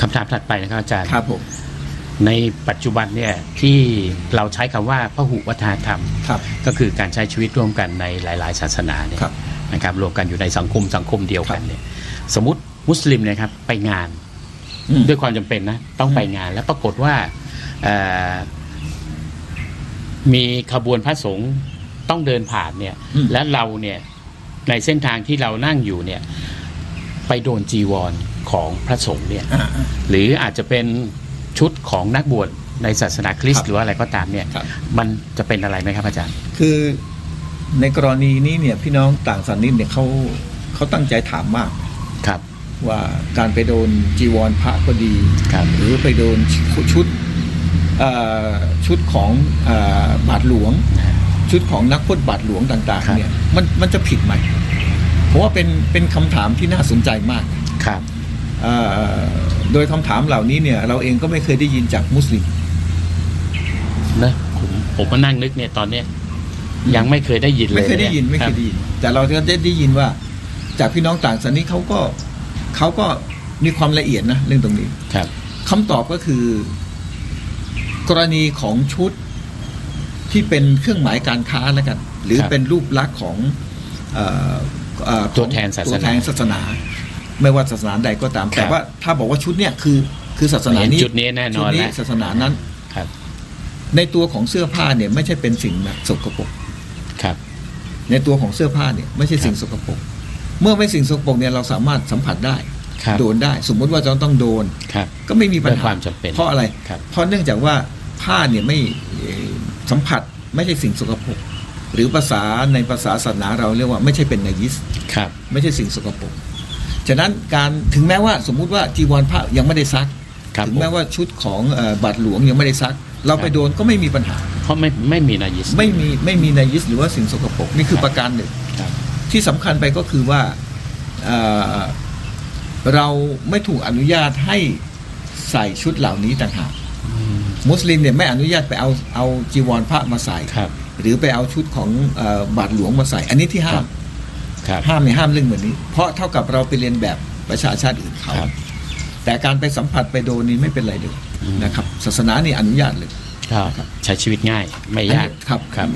คำถามถัดไปนะครับอาจารย์ ครับผม ในปัจจุบันเนี่ยที่เราใช้คำว่าพหุวัฒนธรรม ครับก็คือการใช้ชีวิตร่วมกันในหลาย ๆ ศาสนาเนี่ยครับ นะครับรวมกันอยู่ในสังคมสังคมเดียวกันเนี่ยสมมติมุสลิมเนะครับไปงาน อืม ด้วยความจำเป็นนะ ต้องไปงานแล้วปรากฏว่าเอ่อมีขบวนพระสงฆ์ต้องเดินผ่านเนี่ย อืม และเราเนี่ยในเส้นทางที่เรานั่งอยู่เนี่ย ไปโดนจีวร ของพระสงฆ์เนี่ยอ่าหรืออาจจะเป็นชุดของนักบวชในศาสนาคริสครัต์บหรือว่าอะไรก็ตามเนี่ยครับมันจะเป็นอะไรไหมครับอาจารย์ คือในกรณีนี้เนี่ยพี่น้องต่างศาสนาเนี่ยเขาเขาตั้งใจถามมากครับว่าการไปโดนจีวรพระก็ดีครับหรือไปโดนชุดเอ่อชุดของเออบาทหลวง ชุดของนักพจน์บาทหลวงต่างครับๆเนี่ยมันมันจะผิดไหมเพราะว่าเป็นเป็นคำถามที่น่าสนใจมากครับเอ่อ โดยคำถามเหล่านี้เนี่ย เราเองก็ไม่เคยได้ยินจากมุสลิมนะผมผมมานั่งนึกเนี่ยตอนเนี้ยยังไม่เคยได้ยินเลยไม่เคยได้ยินไม่เคยได้ยินแต่เราจะได้ได้ยินว่า จากพี่น้องต่างศาสนาเขาก็เขาก็มีความละเอียดนะเรื่องตรงนี้ครับคำตอบก็คือ กรณีของชุดที่เป็นเครื่องหมายการค้าแล้วกัน หรือครับเป็นรูปลักษณ์ของเอ่อเอ่อของตัวแทนศาสนา ตัวแทนศาสนาไม่ว่าศาสนาใดก็ตามครับแต่ว่าถ้าบอกว่าชุดเนี่ยคือคือศาสนาเห็นนี้จุดนี้แน่นชุอดนนี้แล้วศาสนานั้นครับ ในตัวของเสื้อผ้าเนี่ยไม่ใช่เป็นสิ่งสกปรกครับ ในตัวของเสื้อผ้าเนี่ยไม่ใช่สิ่งสกปรกเมื่อไม่สิ่งสกปรกเนี่ยเราสามารถสัมผัสได้ครับโดนได้ สมมุติว่าจะต้องโดนครับก็ไม่มีปัญด้วยหาความจำเป็นเพราะอะไรครับเพราะเนื่องจากว่าผ้าเนี่ยไม่เอ่อสัมผัสไม่ใช่สิ่งสกปรกหรือภาษาในภาษาศาสนาเราเรียกว่าไม่ใช่เป็นนายิสครับไม่ใช่สิ่งสกปรก ฉะนั้นการถึงแม้ว่าสมมุติว่าจีวรพระยังไม่ได้ซัก ครับถึงแม้ผมว่าชุดของเอ่อบาทหลวงยังไม่ได้ซัก เราครับไปโดนก็ไม่มีปัญหา เพราะไม่ไม่มีนายิสไม่มีไม่มีนายิสหรือว่าสิ่งสกปรกนี่คือครับประการหนึ่งครับที่สำคัญไปก็คือว่าเอ่อเราไม่ถูกอนุญาตให้ใส่ชุดเหล่านี้ต่างหากอืมมุสลิมเนี่ยไม่อนุญาตไปเอาเอาจีวรพระมาใส่ครับหรือไปเอาชุดของเออบาทหลวงมาใส่ อันนี้ที่ห้าม ครับห้ามในห้ามเรื่องแบบนี้ เพราะเท่ากับเราไปเรียนแบบประชาชาติอื่นเขาครับแต่การไปสัมผัสไปโดนนี้ไม่เป็นไรเลยอืม นะครับ ศาสนานี่อนุญาตเลยก็ใช้ชีวิตง่ายไม่ยากครับ ครับ